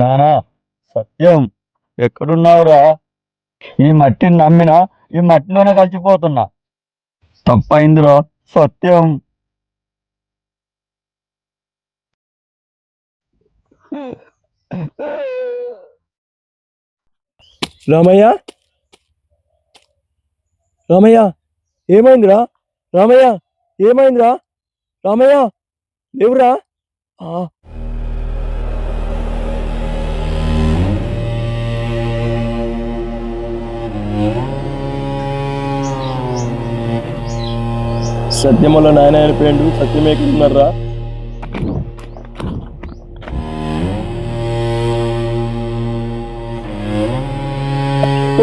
నానా సత్యం. ఎక్కడున్నావురా? ఈ మట్టిని నమ్మిన ఈ మట్టిలోనే కలిసిపోతున్నా. తప్పైందిరా సత్యం. రామయ్య? రామయ్య ఏమైందిరా? రామయ్య ఏమైందిరా? రామయ్య లేవురా? సత్యములో నాయన అయిపోయాడు. సత్యం ఎక్కడ ఉన్నారా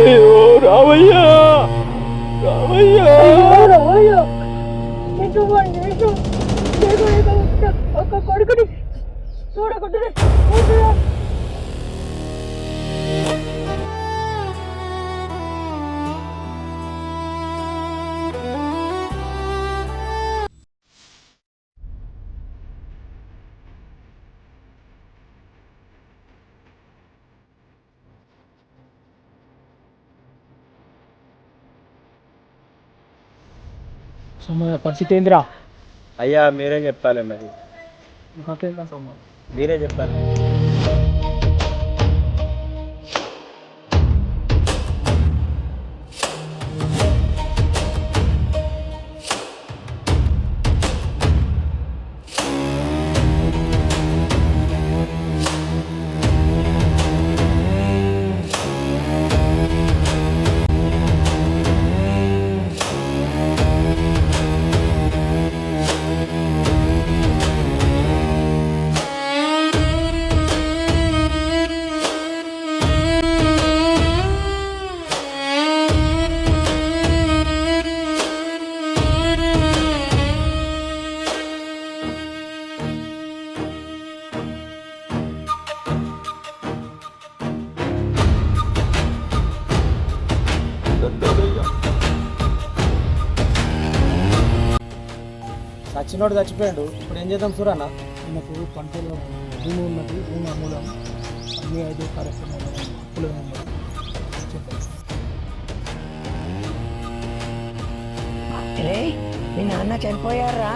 అయ్యో రామయ్యా రామయ్యా ఒక కొడుకుని చూడకుండా పరిస్థితి ఏందిరా అయ్యా మీరే చెప్పాలి మరి. మీరే చెప్పాలి. చచ్చినోడు చచ్చిపోయాడు. ఇప్పుడు ఏం చేద్దాం సూరన్న? మనకు పంటలో భూమి ఉన్నది భూమి అమూలం అన్ని ఐదు కార్యక్రమాలు అప్పులు రే మీ నాన్న చనిపోయారా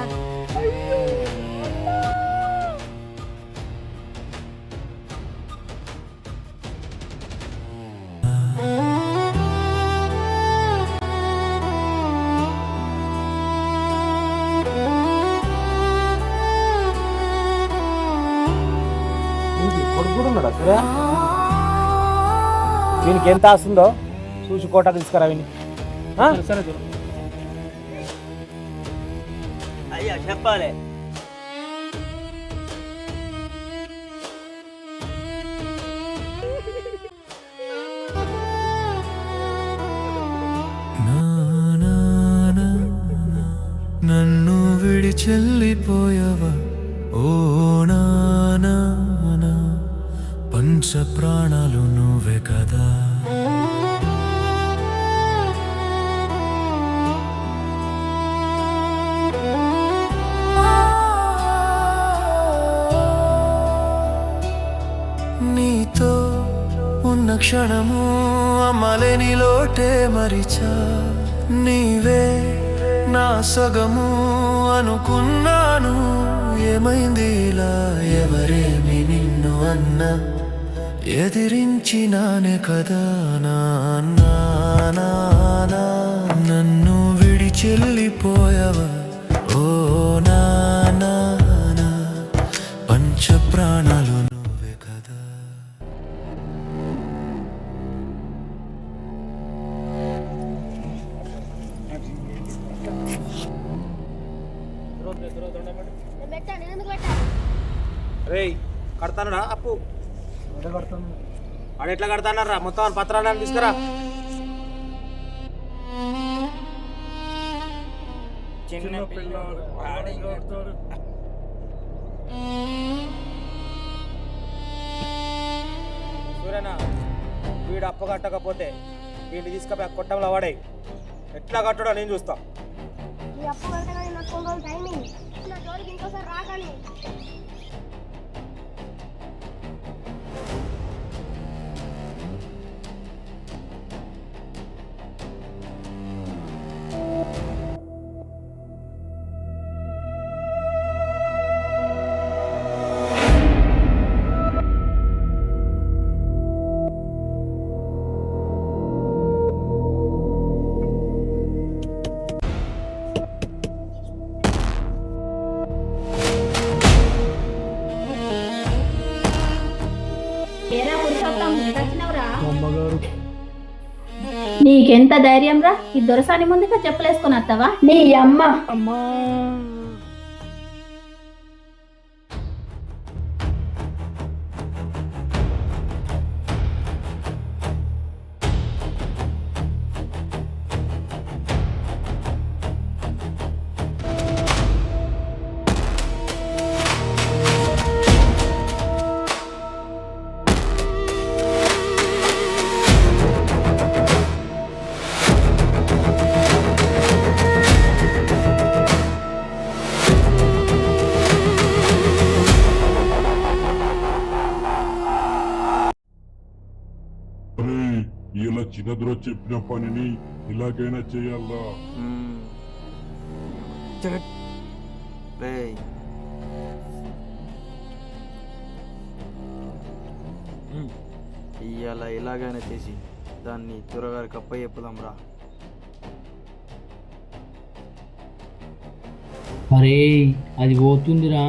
కొడుకు కూడా ఉన్నాడా సరే దీనికి ఎంత ఆస్తుందో చూసి కోట తీసుకురా విని సరే అయ్యా చెప్పాలి. నన్ను విడి చెల్లిపోయవా ఓ పంచ ప్రాణాలు నువ్వే కదా. నీతో ఉన్న క్షణము అమ్మలేని లోటే మరిచా. నీవే నా సగము అనుకున్నాను. ఏమైంది ఇలా? ఎవరేమి నిన్ను అన్నా? ఎదిరించినానే కదా నాన్నా నాన్నా. నన్ను విడిచెల్లిపోయావా? ఓ నానా పంచ ప్రాణాలు నువ్వే కదా. రేయ్ ఎందుకు పెట్టాలి అప్పు. వాడు ఎట్లా కడతానరా మొత్తం పత్రాలను తీసుకురా. సూర్యనా వీడు అప్పు కట్టకపోతే వీడిని తీసుకుపోయి కొట్టంలో వాడే ఎట్లా కట్టడో నేను చూస్తా. ఈ అప్పు కట్టగానే నాకు కొన్ని రోజులు టైమింగ్ నా జోలికి ఇంకోసారి రాగానే. అమ్మగారు నీకెంత ధైర్యం రా ఈ దొరసాని ముందుగా చెప్పులేసుకొని వస్తావా? నీ అమ్మ. చిన్నద్రో చెప్పిన పనిని ఇలాగైనా చేయాలా? ఇవాళ ఎలాగైనా చేసి దాన్ని త్వరగారికి అప్ప చెప్పుదాం రా అరే అది పోతుందిరా.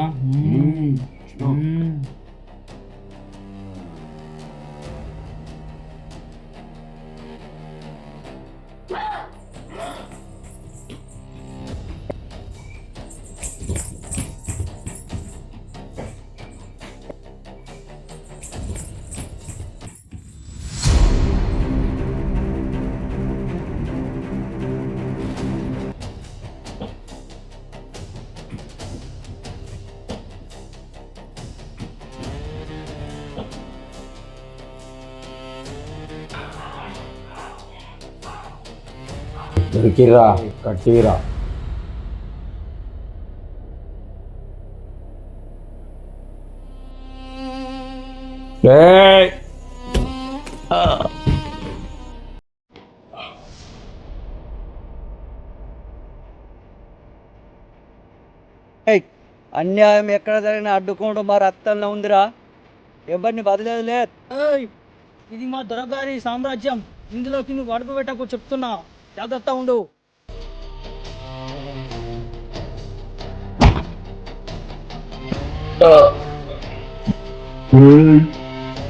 దొరికిరా కట్టిరా అన్యాయం ఎక్కడ జరిగినా అడ్డుకోవడం మరి అత్తల్లో ఉందిరా. ఎవరిని వదిలేదు లేదు. ఏయ్, ఇది మా దొరగారి సామ్రాజ్యం. ఇందులోకి నువ్వు అడుగు పెట్టకు చెప్తున్నా. జాగ్రత్త ఉండు.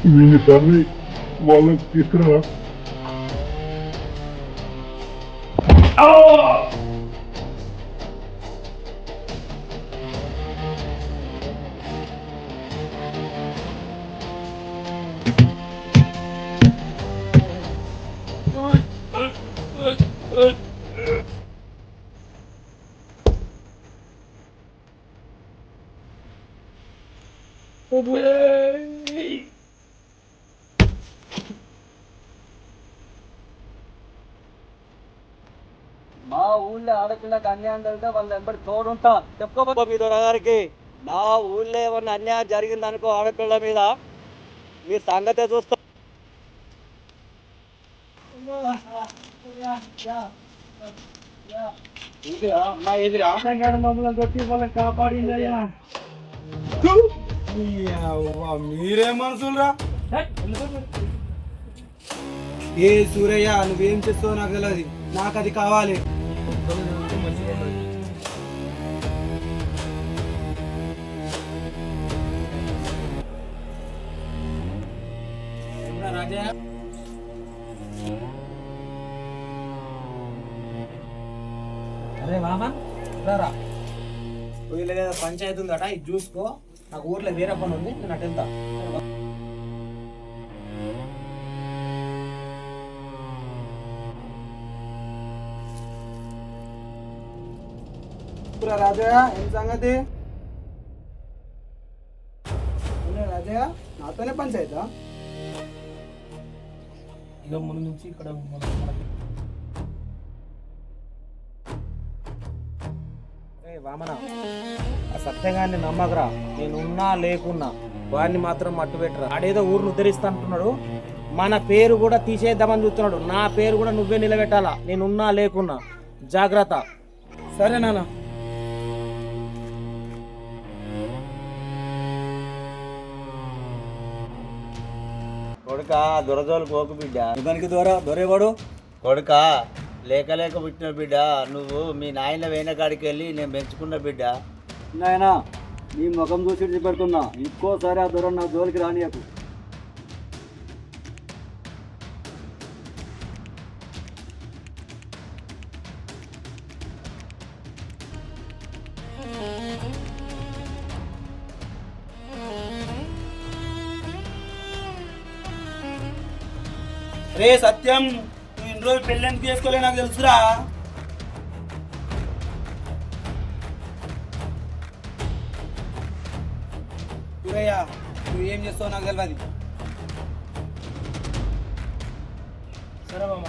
వీని తన్ని వాళ్ళకి తీసుకురా. మా ఊళ్ళో ఆడపిల్లకి అన్యాయం జరిగితే వాళ్ళ వెంబడి తోడుంటా. చెప్పుకోబో మీ దొరగారికి. మా ఊళ్ళో ఏమన్నా అన్యాయం జరిగిందనుకో ఆడపిల్ల మీద. మీ సంగతే చూస్తా. మమ్మల్ని కొట్టి వాళ్ళని కాపాడిందయ్యా. మీరే మనుషులరా? ఏ సూరయ్య నువ్వేం చేస్తావు నాకు తెలియదు నాకు అది కావాలి. రాజా అరే మామా రా పంచాయతీ ఉందట ఇది చూసుకో నాకు ఊర్లో వేరే పని ఉంది. నేను అటు వెళ్తా రాజయ్య ఏం సంగతి? రాజయ్య నాతోనే పంచాయతా? ఇక ముందు నుంచి ఇక్కడ వామన. ఆ సత్యంగాన్ని నమ్మకరా. నేనున్నా లేకున్నా వాడిని మాత్రం మట్టు పెట్టరా ఆడేదో ఊరిని ఉద్ధరిస్తా అంటున్నాడు మన పేరు కూడా తీసేద్దామని చూస్తున్నాడు. నా పేరు కూడా నువ్వే నిలబెట్టాలా? నేనున్నా లేకున్నా. జాగ్రత్త. సరే నాన్న. కొడుక దొరదోలు పోకు బిడ్డ. దానికి దొర దొరేవాడు కొడుక లేక లేక పుట్టిన బిడ్డ. నువ్వు మీ నాయన వేయిన కాడికి వెళ్ళి నేను పెంచుకున్న బిడ్డ. నాయనా నీ ముఖం చూసి పెడుతున్నా ఇంకోసారి ఆ దూరం నా జోలికి రానియకు. రే సత్యం నువ్వు ఇన్ని రోజులు పెళ్ళి ఎందుకు చేసుకోలే నాకు తెలుసురా. సూరయ్య నువ్వు ఏం చేస్తావు నాకు తెలియదు సరే మామ.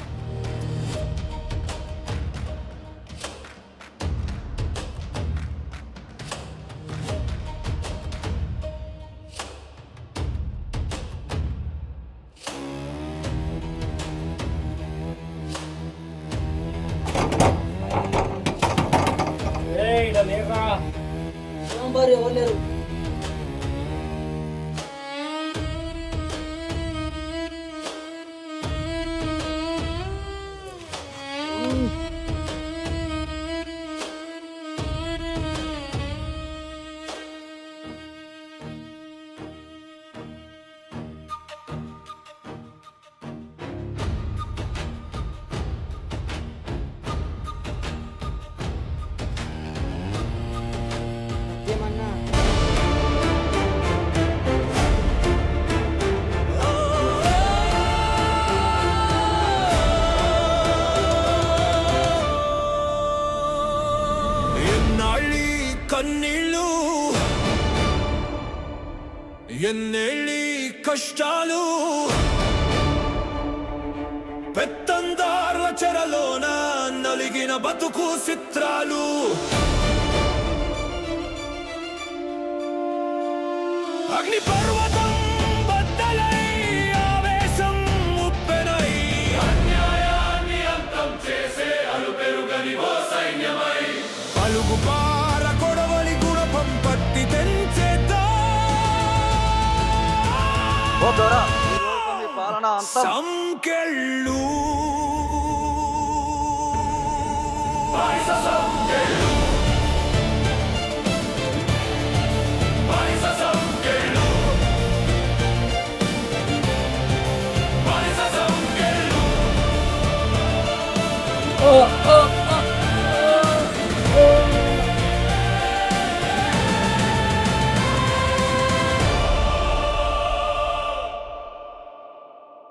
బతుకు చిత్రాలు. అగ్ని పర్వతం బద్దలై ఆవేశం ఉప్పెనై. అన్యాయాన్ని అంతం చేసే అలుపెరుగని ఓ సైన్యమై. అలుగు పార కొడవలి గుణపం పట్టి తెంచేద్దా. సంకెళ్ళు.